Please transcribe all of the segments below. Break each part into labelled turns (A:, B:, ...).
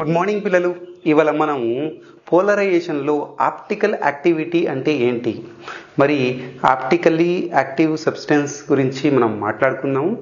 A: Good morning పిల్లలు. ఇవాళ మనం పోలరైజేషన్లో ఆప్టికల్ యాక్టివిటీ అంటే ఏంటి? మరి ఆప్టికల్లీ యాక్టివ్ సబ్స్టెన్స్ గురించి మనం మాట్లాడుకుందాము.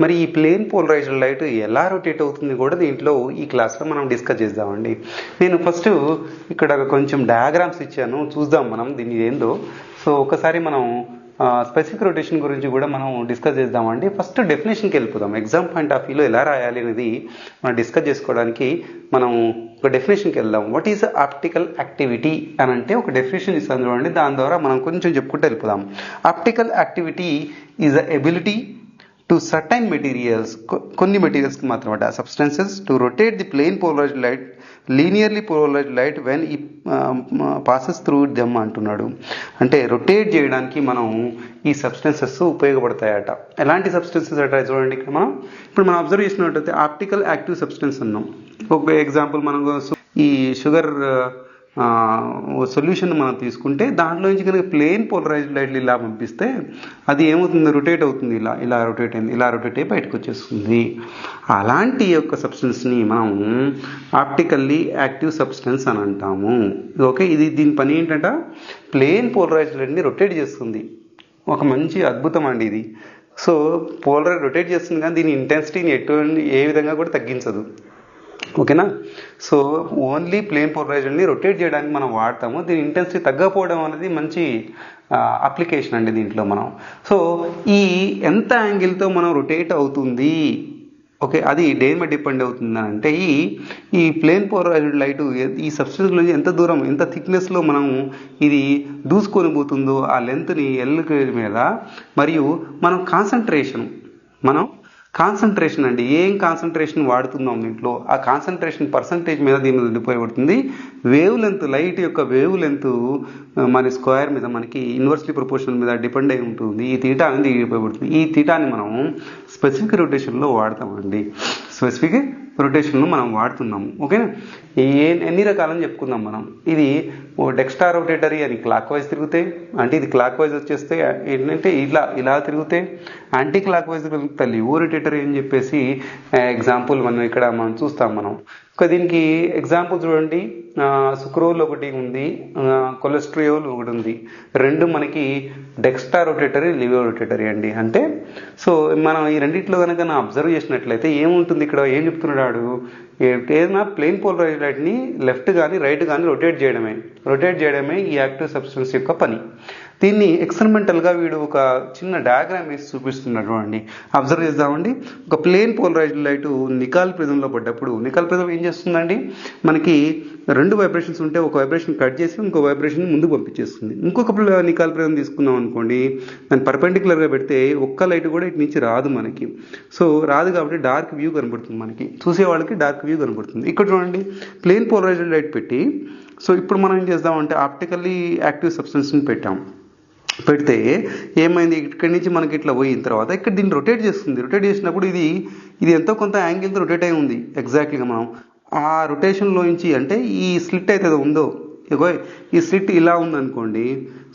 A: మరి ఈ ప్లేన్ పోలరైజర్ లైట్ ఎలా రొటేట్ అవుతుంది కూడా దీంట్లో ఈ క్లాస్లో మనం డిస్కస్ చేద్దామండి. నేను ఫస్ట్ ఇక్కడ కొంచెం డయాగ్రామ్స్ ఇచ్చాను. చూద్దాం మనం దీని ఏందో. సో ఒకసారి మనం స్పెసిఫిక్ రొటేషన్ గురించి కూడా మనం డిస్కస్ చేద్దామండి. ఫస్ట్ డెఫినేషన్కి వెళ్ళిపోదాం. ఎగ్జామ్ పాయింట్ ఆఫ్ వ్యూలో ఎలా రాయాలి అనేది మనం డిస్కస్ చేసుకోవడానికి మనం ఒక డెఫినేషన్కి వెళ్దాం. వాట్ ఈస్ ఆప్టికల్ యాక్టివిటీ అని అంటే ఒక డెఫినేషన్ ఇస్తాను చూడండి. దాని ద్వారా మనం కొంచెం చెప్పుకుంటూ వెళ్ళిపోదాం. Optical activity is a ability to certain materials కొన్ని మెటీరియల్స్కి మాత్రమే substances to rotate the plane polarised light linearly polarise light when it passes through them అంటున్నాడు. అంటే రొటేట్ చేయడానికి మనం ఈ సబ్స్టెన్సెస్ ఉపయోగపడతాయట. ఎలాంటి సబ్స్టెన్సెస్ అట చూడండి ఇక్కడ మనం. ఇప్పుడు మనం అబ్జర్వ్ చేసినట్టయితే ఆప్టికల్ యాక్టివ్ సబ్స్టెన్స్ అన్నాం. ఒక ఎగ్జాంపుల్ మనం ఈ షుగర్ సొల్యూషన్ మనం తీసుకుంటే దాంట్లో నుంచి కనుక ప్లేన్ పోలరైజ్డ్ లైట్లు ఇలా పంపిస్తే అది ఏమవుతుంది? రొటేట్ అవుతుంది. ఇలా ఇలా రొటేట్ అయింది. ఇలా రొటేట్ అయ్యి బయటకు వచ్చేస్తుంది. అలాంటి యొక్క సబ్స్టెన్స్ని మనం ఆప్టికల్లీ యాక్టివ్ సబ్స్టెన్స్ అని అంటాము. ఓకే ఇది దీని పని ఏంటంట? ప్లేన్ పోలరైజ్డ్ లైట్ని రొటేట్ చేస్తుంది. ఒక మంచి అద్భుతం అండి ఇది. సో పోలరైజ్ రొటేట్ చేస్తుంది కానీ దీని ఇంటెన్సిటీని ఎటువంటి ఏ విధంగా కూడా తగ్గించదు. ఓకేనా? సో ఓన్లీ ప్లేన్ పోలరైజర్ని రొటేట్ చేయడానికి మనం వాడతాము. దీని ఇంటెన్సిటీ తగ్గకపోవడం అనేది మంచి అప్లికేషన్ అండి దీంట్లో మనం. సో ఈ ఎంత యాంగిల్తో మనం రొటేట్ అవుతుంది? ఓకే అది దేని మీద డిపెండ్ అవుతుంది అంటే ఈ ఈ ప్లేన్ పోలరైజ్డ్ లైట్ ఈ సబ్స్టెన్స్ నుంచి ఎంత దూరం ఎంత థిక్నెస్లో మనం ఇది దూసుకొని పోతుందో ఆ లెంత్ని ఎల్ మీద మరియు మనం కాన్సన్ట్రేషన్ మనం కాన్సన్ట్రేషన్ అండి. ఏం కాన్సన్ట్రేషన్ వాడుతున్నాం దీంట్లో? ఆ కాన్సన్ట్రేషన్ పర్సంటేజ్ మీద దీని మీద ఉండిపోయబడుతుంది వేవ్ లెంత్ లైట్ యొక్క వేవ్ లెంత్ మన స్క్వేర్ మీద మనకి ఇన్వర్స్లీ ప్రపోర్షన్ మీద డిపెండ్ అయి ఉంటుంది. ఈ తీటా అనేది డిపోయబడుతుంది ఈ తీటాని మనం స్పెసిఫిక్ రొటేషన్లో వాడతామండి. స్పెసిఫిక్ రొటేషన్ను మనం వాడుతున్నాము. ఓకేనా? ఏ ఎన్ని రకాలని చెప్పుకుందాం మనం? ఇది ఓ డెక్స్టా రొటేటరీ అని క్లాక్ వైజ్ తిరిగితే అంటే ఇది క్లాక్ వైజ్ వచ్చేస్తే ఏంటంటే ఇలా ఇలా తిరిగితే యాంటీ క్లాక్ వైజ్ తిరుగుతా లివో రొటేటరీ అని చెప్పేసి ఎగ్జాంపుల్ మనం ఇక్కడ మనం చూస్తాం మనం. దీనికి ఎగ్జాంపుల్ చూడండి. సుక్రోల్ ఒకటి ఉంది. కొలెస్ట్రియోల్ ఒకటి ఉంది. రెండు మనకి డెక్స్టా రొటేటరీ లివో రొటేటరీ అండి. అంటే సో మనం ఈ రెండిట్లో కనుక అబ్జర్వ్ చేసినట్లయితే ఏముంటుంది ఇక్కడ? ఏం చెప్తున్నాడు ఏదైనా ప్లెయిన్ పోలరైజ్ లైట్ని లెఫ్ట్ కానీ రైట్ కానీ రొటేట్ చేయడమే. రొటేట్ చేయడమే ఈ యాక్టివ్ సబ్స్టెన్స్ యొక్క పని. దీన్ని ఎక్స్పెరిమెంటల్గా వీడు ఒక చిన్న డయాగ్రామ్ వేసి చూపిస్తున్నాడు అండి అబ్జర్వ్ చేద్దామండి. ఒక ప్లేన్ పోలరైజ్డ్ లైట్ నికాల్ ప్రిజంలో పడ్డప్పుడు నికాల్ ప్రిజం ఏం చేస్తుందండి? మనకి రెండు వైబ్రేషన్స్ ఉంటే ఒక వైబ్రేషన్ కట్ చేసి ఇంకో వైబ్రేషన్ ముందుకు పంపించేస్తుంది. ఇంకొక నికాల్ ప్రిజం తీసుకున్నాం అనుకోండి. దాన్ని పర్పెండిక్యులర్గా పెడితే ఒక్క లైట్ కూడా ఇటు నుంచి రాదు మనకి. సో రాదు కాబట్టి డార్క్ వ్యూ కనబడుతుంది మనకి. చూసే వాళ్ళకి డార్క్ వ్యూ కనబడుతుంది. ఇక్కడ చూడండి. ప్లేన్ పోలరైజ్డ్ లైట్ పెట్టి సో ఇప్పుడు మనం ఏం చేద్దామంటే ఆప్టికల్లీ యాక్టివ్ సబ్స్టెన్స్ని పెట్టాం. పెడితే ఏమైంది? ఇక్కడి నుంచి మనకి ఇట్లా పోయిన తర్వాత ఇక్కడ దీన్ని రొటేట్ చేస్తుంది. రొటేట్ చేసినప్పుడు ఇది ఇది ఎంతో కొంత యాంగిల్తో రొటేట్ అయి ఉంది. ఎగ్జాక్ట్లీగా మనం. ఆ రొటేషన్లో నుంచి అంటే ఈ స్లిట్ అయితే ఉందో ఇగో ఈ స్లిట్ ఇలా ఉందనుకోండి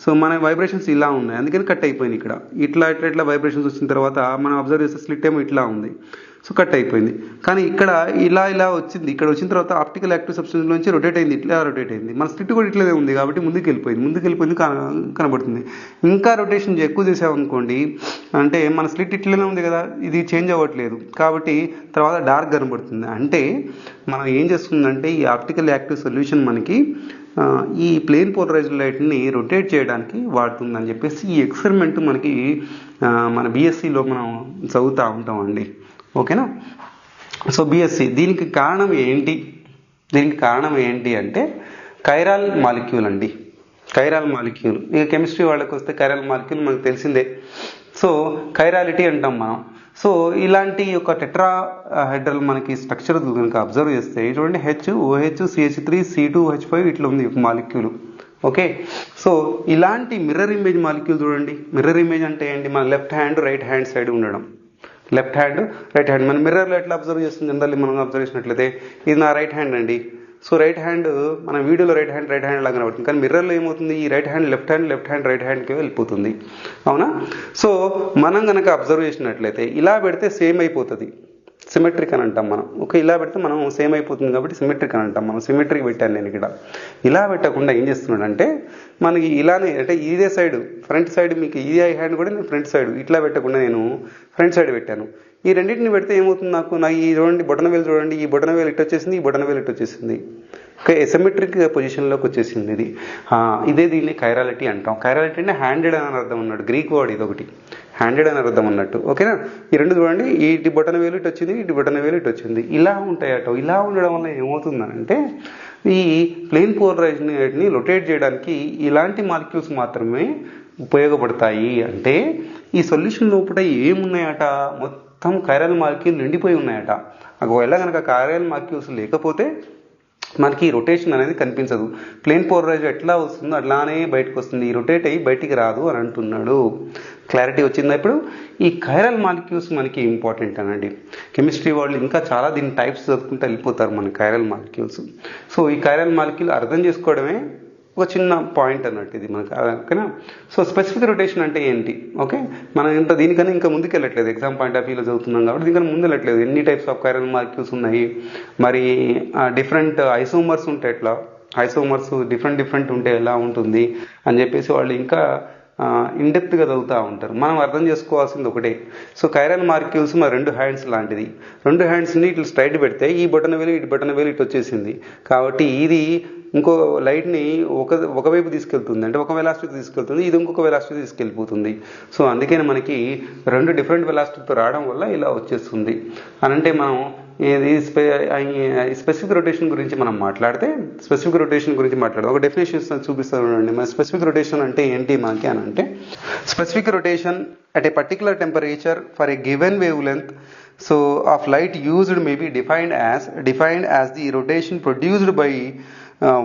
A: సో మన వైబ్రేషన్స్ ఇలా ఉన్నాయి. అందుకని కట్ అయిపోయింది ఇక్కడ. ఇట్లా ఇట్లా ఇట్లా వైబ్రేషన్స్ వచ్చిన తర్వాత మనం అబ్జర్వ్ చేస్తే స్లిట్ ఏమో ఇట్లా ఉంది. సో కట్ అయిపోయింది కానీ ఇక్కడ ఇలా ఇలా వచ్చింది. ఇక్కడ వచ్చిన తర్వాత ఆప్టికల్ యాక్టివ్ సబ్స్టెన్స్ నుంచి రొటేట్ అయింది. ఇట్లా రొటేట్ అయింది. మన స్లిట్ కూడా ఇట్లనే ఉంది కాబట్టి ముందుకు వెళ్ళిపోయింది ముందుకు వెళ్ళిపోయింది కనబడుతుంది. ఇంకా రొటేషన్ ఎక్కువ చేసామనుకోండి అంటే మన స్లిట్ ఇట్లనే ఉంది కదా ఇది చేంజ్ అవ్వట్లేదు. కాబట్టి తర్వాత డార్క్ కనబడుతుంది. అంటే మనం ఏం చేస్తుందంటే ఈ ఆప్టికల్ యాక్టివ్ సొల్యూషన్ మనకి ఈ ప్లేన్ పోలరైజ్డ్ లైట్ని రొటేట్ చేయడానికి వాడుతుందని చెప్పేసి ఈ ఎక్స్పెరిమెంట్ మనకి మన బీఎస్సీలో మనం చదువుతూ ఉంటామండి. ఓకేనా? సో బిఎస్సి దీనికి కారణం ఏంటి? దీనికి కారణం ఏంటి అంటే కైరాల్ మాలిక్యూల్ అండి. Chiral molecule. ఇక కెమిస్ట్రీ వాళ్ళకి వస్తే కైరాల్ మాలిక్యూల్ మనకు తెలిసిందే. సో కైరాలిటీ అంటాం మనం. సో ఇలాంటి ఒక టెట్రా హెడ్రల్ మనకి స్ట్రక్చర్ కనుక అబ్జర్వ్ చేస్తే చూడండి H OH CH three C two H five ఇట్లా ఉంది మాలిక్యూల్. ఓకే? సో ఇలాంటి మిర్రర్ ఇమేజ్ మాలిక్యూల్ చూడండి. మిర్రర్ ఇమేజ్ అంటే ఏంటి? మన left hand right hand side ఉండడం. Left hand right hand. మన మిర్రర్లో ఎట్లా అబ్జర్వ్ చేస్తుంది? జనరల్లీ మనం అబ్జర్వ్ చేసినట్లయితే ఇది నా రైట్ హ్యాండ్ అండి. సో రైట్ హ్యాండ్ మన వీడియోలో రైట్ హ్యాండ్ రైట్ హ్యాండ్ లాగా కనబడుతుంది. కానీ మిర్రర్లో ఏమవుతుంది? ఈ right hand left hand left hand right హ్యాండ్కి వెళ్ళిపోతుంది. అవునా? సో మనం కనుక అబ్జర్వ్ చేసినట్లయితే ఇలా పెడితే సేమ్ అయిపోతుంది. సిమెట్రిక్ అని అంటాం మనం. ఒక ఇలా పెడితే మనం సేమ్ అయిపోతుంది కాబట్టి సిమెట్రిక్ అని అంటాం మనం. సిమెట్రిక్ పెట్టాను నేను ఇక్కడ. ఇలా పెట్టకుండా ఏం చేస్తున్నాడంటే మనకి ఇలానే అంటే ఇదే సైడ్ ఫ్రంట్ సైడ్ మీకు ఈ ఐ హ్యాండ్ కూడా నేను ఫ్రంట్ సైడ్ ఇట్లా పెట్టకుండా నేను ఫ్రంట్ సైడ్ పెట్టాను. ఈ రెండింటిని పెడితే ఏమవుతుంది నాకు? నా ఈ చూడండి బొటన వేలు చూడండి. ఈ బొటన వేలు ఇటు వచ్చేసింది ఈ బొటన వేలు ఇటు వచ్చేసింది. ఓకే ఎసమెట్రిక్ పొజిషన్లోకి వచ్చేసింది ఇది. ఇదే దీన్ని కైరాలిటీ అంటాం. కైరాలిటీ అంటే హ్యాండెడ్ అని అర్థం ఉన్నాడు. గ్రీక్ వర్డ్ ఇది ఒకటి. హ్యాండెడ్ అని అర్థం అన్నట్టు. ఓకేనా? ఈ రెండు చూడండి. ఇటు బొటన వేలు ఇటు వచ్చింది ఇటు బొటన వేలు ఇటు వచ్చింది. ఇలా ఉంటాయట ఇలా ఉండడం వల్ల ఏమవుతుందనంటే ఈ ప్లేన్ పోలరైజ్ని రొటేట్ చేయడానికి ఇలాంటి మాలిక్యూల్స్ మాత్రమే ఉపయోగపడతాయి. అంటే ఈ సొల్యూషన్ లోపల ఏమున్నాయట? మొత్తం కైరల్ మాలిక్యూల్ నిండిపోయి ఉన్నాయట. ఒకవేళ కనుక కైరల్ మాలిక్యూల్స్ లేకపోతే మనకి రొటేషన్ అనేది కనిపించదు. ప్లేన్ పోలరైజ్ ఎట్లా వస్తుందో అట్లానే బయటకు వస్తుంది రొటేట్ అయ్యి బయటికి రాదు అని అంటున్నాడు. క్లారిటీ వచ్చింది ఇప్పుడు? ఈ కైరల్ మాలిక్యూల్స్ మనకి ఇంపార్టెంట్ అనండి. కెమిస్ట్రీ వాళ్ళు ఇంకా చాలా దీని టైప్స్ చదువుకుంటూ వెళ్ళిపోతారు మన కైరల్ మాలిక్యూల్స్ సో ఈ కైరల్ మాలిక్యూల్ అర్థం చేసుకోవడమే ఒక చిన్న పాయింట్ అన్నట్టు ఇది మనకు ఓకేనా? సో స్పెసిఫిక్ రొటేషన్ అంటే ఏంటి? ఓకే? మనం ఇంత దీనికన్నా ఇంకా ముందుకు వెళ్ళట్లేదు ఎగ్జామ్ పాయింట్ ఆఫ్ వ్యూలో చదువుతున్నాం కాబట్టి దీనికన్నా ముందు వెళ్ళట్లేదు ఎన్ని టైప్స్ ఆఫ్ కైరల్ మార్క్యూల్స్ ఉన్నాయి? మరి డిఫరెంట్ ఐసోమర్స్ ఉంటాయి ఎట్లా? ఐసోమర్స్ డిఫరెంట్ డిఫరెంట్ ఉంటే ఎలా ఉంటుంది? అని చెప్పేసి వాళ్ళు ఇంకా ఇన్డెప్త్గా చదువుతూ ఉంటారు. మనం అర్థం చేసుకోవాల్సింది ఒకటే. సో కైరన్ మార్క్యూల్స్ మా రెండు హ్యాండ్స్ లాంటిది. రెండు హ్యాండ్స్ని ఇట్లా స్ట్రైట్ పెడితే ఈ బటన్ వేలు ఇటు బటన్ వేలు ఇటు వచ్చేసింది. కాబట్టి ఇది ఇంకో లైట్ని ఒక ఒకవైపు తీసుకెళ్తుంది. అంటే ఒక వెలాసిటీ తీసుకెళ్తుంది ఇది ఇంకొక వెలాసిటీ తీసుకెళ్ళిపోతుంది. సో అందుకని మనకి రెండు డిఫరెంట్ వెలాసిటీతో రావడం వల్ల ఇలా వచ్చేస్తుంది. అనంటే మనం ఇది స్పె స్పెసిఫిక్ రొటేషన్ గురించి మనం మాట్లాడితే స్పెసిఫిక్ రొటేషన్ గురించి మాట్లాడదాం. ఒక డెఫినేషన్ చూపిస్తాను చూడండి. మన స్పెసిఫిక్ రొటేషన్ అంటే ఏంటి మనకి అని అంటే specific rotation at a particular temperature for a given wavelength so of light used may be defined as defined as the rotation produced by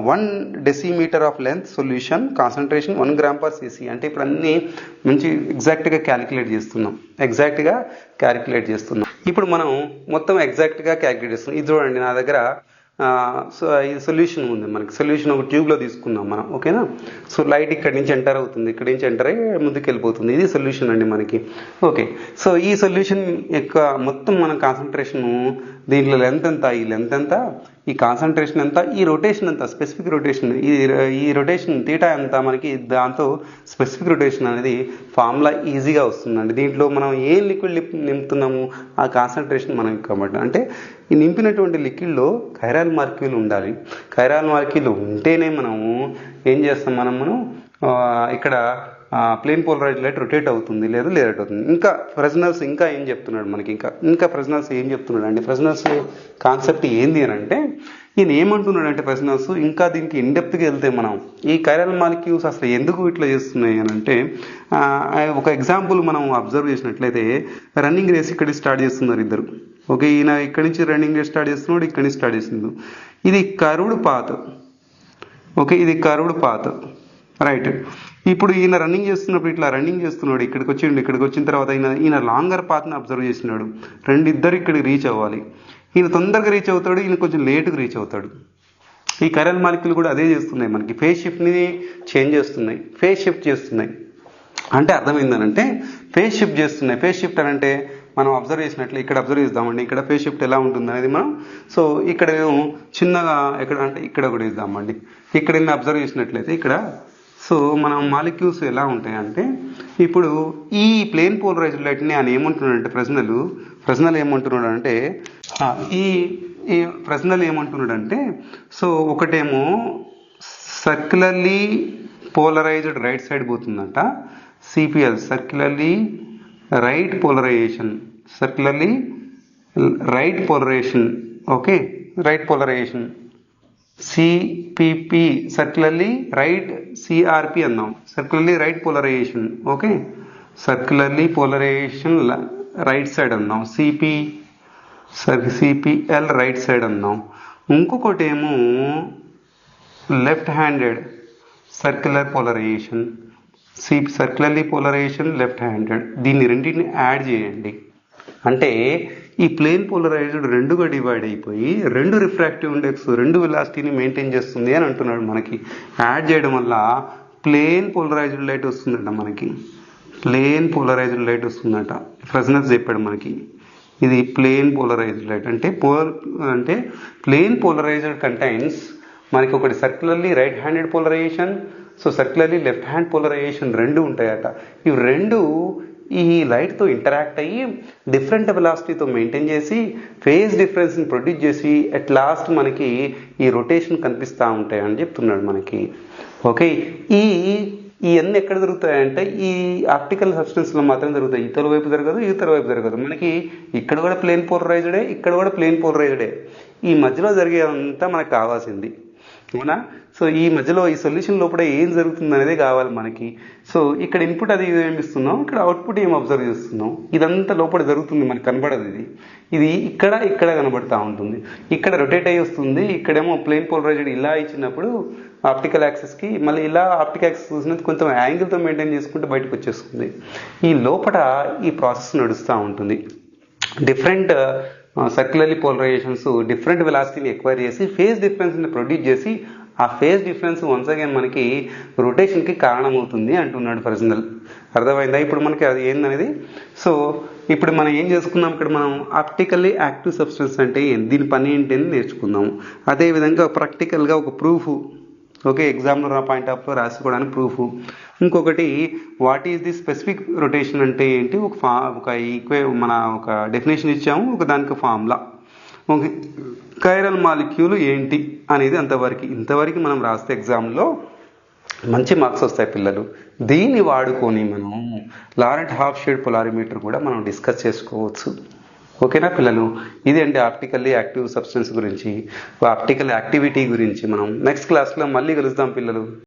A: one decimetre of length solution concentration one gram per CC అంటే ఇప్పుడు అన్ని మంచి ఎగ్జాక్ట్గా calculate చేస్తున్నాం. ఎగ్జాక్ట్గా calculate చేస్తున్నాం. ఇప్పుడు మనం మొత్తం ఎగ్జాక్ట్గా క్యాలిక్యులేట్ చేస్తున్నాం. ఇది చూడండి నా దగ్గర సో ఇది సొల్యూషన్ ఉంది మనకి. సొల్యూషన్ ఒక ట్యూబ్లో తీసుకున్నాం మనం ఓకేనా సో లైట్ ఇక్కడ నుంచి ఎంటర్ అవుతుంది. ఇక్కడి నుంచి ఎంటర్ అయ్యి ముందుకు వెళ్ళిపోతుంది ఇది సొల్యూషన్ అండి మనకి. ఓకే సో ఈ సొల్యూషన్ యొక్క మొత్తం మన కాన్సన్ట్రేషన్ దీంట్లో లెంత్ ఎంత ఈ లెంత్ ఎంత ఈ కాన్సన్ట్రేషన్ ఎంత ఈ రొటేషన్ ఎంత స్పెసిఫిక్ రొటేషన్ ఈ ఈ రొటేషన్ తీటా ఎంత మనకి దాంతో స్పెసిఫిక్ రొటేషన్ అనేది ఫార్ములా ఈజీగా వస్తుందండి. దీంట్లో మనం ఏ లిక్విడ్ నింపుతున్నాము ఆ కాన్సన్ట్రేషన్ మనకి కాబట్టి. అంటే ఈ నింపినటువంటి లిక్విడ్లో కైరాల్ మార్క్యూల్ ఉండాలి. కైరాల్ మార్క్యూల్ ఉంటేనే మనము ఏం చేస్తాం మనం మనం ఇక్కడ ప్లేన్ పోలరైజ్ లైట్ రొటేట్ అవుతుంది లేదు లేరేట్ అవుతుంది. ఇంకా ఫ్రెజనల్స్ ఇంకా ఏం చెప్తున్నాడు మనకి? ఇంకా ఇంకా ఫ్రెజనల్స్ ఏం చెప్తున్నాడు అంటే ఫ్రెజనల్స్ కాన్సెప్ట్ ఏంది అని అంటే ఈయన ఏమంటున్నాడు అంటే ఫ్రెజనల్స్ ఇంకా దీనికి ఇండెప్త్గా వెళ్తే మనం ఈ కైరల్ మాలిక్యూల్స్ అసలు ఎందుకు ఇట్లా చేస్తున్నాయి అని అంటే ఒక ఎగ్జాంపుల్ మనం అబ్జర్వ్ చేసినట్లయితే రన్నింగ్ రేస్ ఇక్కడ స్టార్ట్ చేస్తున్నారు ఇద్దరు. ఓకే ఈయన ఇక్కడి నుంచి రన్నింగ్ రేస్ స్టార్ట్ చేస్తున్నాడు ఇక్కడి నుంచి స్టార్ట్ చేస్తున్నాడు. ఇది కరువుడు పాత. ఓకే ఇది కరువుడు పాత. రైట్ ఇప్పుడు ఈయన రన్నింగ్ చేస్తున్నప్పుడు ఇట్లా రన్నింగ్ చేస్తున్నాడు. ఇక్కడికి వచ్చిండు ఇక్కడికి వచ్చిన తర్వాత ఈయన ఈయన లాంగర్ పాత్ని అబ్జర్వ్ చేసినాడు. రెండు ఇద్దరు ఇక్కడికి రీచ్ అవ్వాలి. ఈయన తొందరగా రీచ్ అవుతాడు ఈయన కొంచెం లేటుగా రీచ్ అవుతాడు. ఈ కరెల్ మాలిక్యూల్ కూడా అదే చేస్తున్నాయి మనకి. ఫేస్ షిఫ్ట్ని చేంజ్ చేస్తున్నాయి. ఫేస్ షిఫ్ట్ చేస్తున్నాయి. అంటే అర్థమైందనంటే ఫేస్ షిఫ్ట్ చేస్తున్నాయి. ఫేస్ షిఫ్ట్ అని అంటే మనం అబ్జర్వ్ చేసినట్లు ఇక్కడ అబ్జర్వ్ చేద్దామండి. ఇక్కడ ఫేస్ షిఫ్ట్ ఎలా ఉంటుంది అనేది మనం సో ఇక్కడ చిన్నగా ఎక్కడ అంటే ఇక్కడ కూడా ఇద్దామండి ఇక్కడ అబ్జర్వ్ చేసినట్లయితే ఇక్కడ సో మనం మాలిక్యూల్స్ ఎలా ఉంటాయంటే ఇప్పుడు ఈ ప్లేన్ పోలరైజ్డ్ లైట్ని ఆయన ఏమంటున్నాడంటే ప్రశ్నలు ప్రశ్నలు ఏమంటున్నాడు అంటే ఈ ఈ ప్రశ్నలు ఏమంటున్నాడంటే సో ఒకటేమో circularly polarised right side పోతుందంట CPL circularly right polarisation circularly right polarisation okay right polarisation CPP circularly right CRP అన్నాం. Circularly right polarisation okay circularly polarisation right side అన్నాం. CP sir CPL right side అన్నాం. ఇంకొకటి ఏమో left handed circular polarisation C circularly polarisation left handed దీన్ని రెండింటిని add చేయండి. అంటే ఈ ప్లేన్ పోలరైజ్డ్ రెండుగా డివైడ్ అయిపోయి రెండు రిఫ్రాక్టివ్ ఇండెక్స్ రెండు వెలాసిటీని మెయింటైన్ చేస్తుంది అని అంటున్నాడు మనకి. యాడ్ చేయడం వల్ల ప్లేన్ పోలరైజ్డ్ లైట్ వస్తుందంట మనకి. ప్లేన్ పోలరైజ్డ్ లైట్ వస్తుందట. ఫ్రెస్నెస్ చెప్పాడు మనకి. ఇది ప్లేన్ పోలరైజ్డ్ లైట్. అంటే పోల్ అంటే ప్లేన్ పోలరైజ్డ్ కంటైన్స్ మనకి ఒకటి circularly right handed polarisation so circularly left hand polarisation రెండు ఉంటాయట. ఇవి రెండు ఈ లైట్తో ఇంటరాక్ట్ అయ్యి డిఫరెంట్ వెలాసిటీతో మెయింటైన్ చేసి ఫేజ్ డిఫరెన్స్ని ప్రొడ్యూస్ చేసి అట్ లాస్ట్ మనకి ఈ రొటేషన్ కనిపిస్తూ ఉంటాయి అని చెప్తున్నాడు మనకి. ఓకే? ఈ ఇవన్నీ ఎక్కడ జరుగుతాయంటే ఈ ఆప్టికల్ సబ్స్టెన్స్లో మాత్రం జరుగుతాయి. ఇతర వైపు జరగదు ఇతర వైపు జరగదు. మనకి ఇక్కడ కూడా ప్లేన్ పోలరైజ్డే ఇక్కడ కూడా ప్లేన్ పోలరైజ్డే ఈ మధ్యలో జరిగేదంతా మనకు కావాల్సింది. అవునా? సో ఈ మధ్యలో ఈ సొల్యూషన్ లోపల ఏం జరుగుతుంది అనేది కావాలి మనకి. సో ఇక్కడ ఇన్పుట్ అది ఏం ఇస్తున్నాం ఇక్కడ అవుట్పుట్ ఏం అబ్జర్వ్ చేస్తున్నాం? ఇదంతా లోపల జరుగుతుంది మనకి కనబడదు ఇది. ఇది ఇక్కడ ఇక్కడ కనబడుతూ ఉంటుంది. ఇక్కడ రొటేట్ అయ్యి వస్తుంది. ఇక్కడేమో ప్లేన్ పోలరైజ్డ్ ఇలా ఇచ్చినప్పుడు ఆప్టికల్ యాక్సెస్కి మళ్ళీ ఇలా ఆప్టికల్ యాక్సెస్ చూసినది కొంచెం యాంగిల్తో మెయింటైన్ చేసుకుంటే బయటకు వచ్చేస్తుంది. ఈ లోపల ఈ ప్రాసెస్ నడుస్తూ ఉంటుంది. డిఫరెంట్ సర్క్యులర్లీ పోలరైజేషన్స్ డిఫరెంట్ వెలాసిటీని ఎక్వైర్ చేసి ఫేజ్ డిఫరెన్స్ని ప్రొడ్యూస్ చేసి ఆ ఫేజ్ డిఫరెన్స్ వన్స్ అగైన్ మనకి రొటేషన్కి కారణమవుతుంది అంటున్నాడు పర్సనల్ అర్థమైందా? ఇప్పుడు మనకి అది ఏందనేది? సో ఇప్పుడు మనం ఏం చేసుకున్నాం? ఇక్కడ మనం ఆప్టికల్లీ యాక్టివ్ సబ్స్టెన్స్ అంటే దీని పని ఏంటి అని నేర్చుకుందాము అదేవిధంగా ప్రాక్టికల్గా ఒక ప్రూఫ్ ఓకే ఎగ్జామ్లో పాయింట్ ఆఫ్లో రాసుకోవడానికి ప్రూఫ్ ఇంకొకటి what is the specific rotation అంటే ఏంటి? ఒక ఫా ఒక ఈక్వే మన ఒక డెఫినేషన్ ఇచ్చాము ఒక దానికి ఫార్ములా ఓకే కైరల్ మాలిక్యూల్ ఏంటి అనేది అంతవరకు. ఇంతవరకు మనం రాస్తే ఎగ్జామ్లో మంచి మార్క్స్ వస్తాయి పిల్లలు. దీన్ని వాడుకొని మనం లారెంట్ హాఫ్ షేడ్ పొలారిమీటర్ కూడా మనం డిస్కస్ చేసుకోవచ్చు. ఓకేనా పిల్లలు? ఇది అండి ఆప్టికల్లీ యాక్టివ్ సబ్స్టెన్స్ గురించి. ఆప్టికల్ యాక్టివిటీ గురించి మనం నెక్స్ట్ క్లాస్లో మళ్ళీ కలుద్దాం పిల్లలు.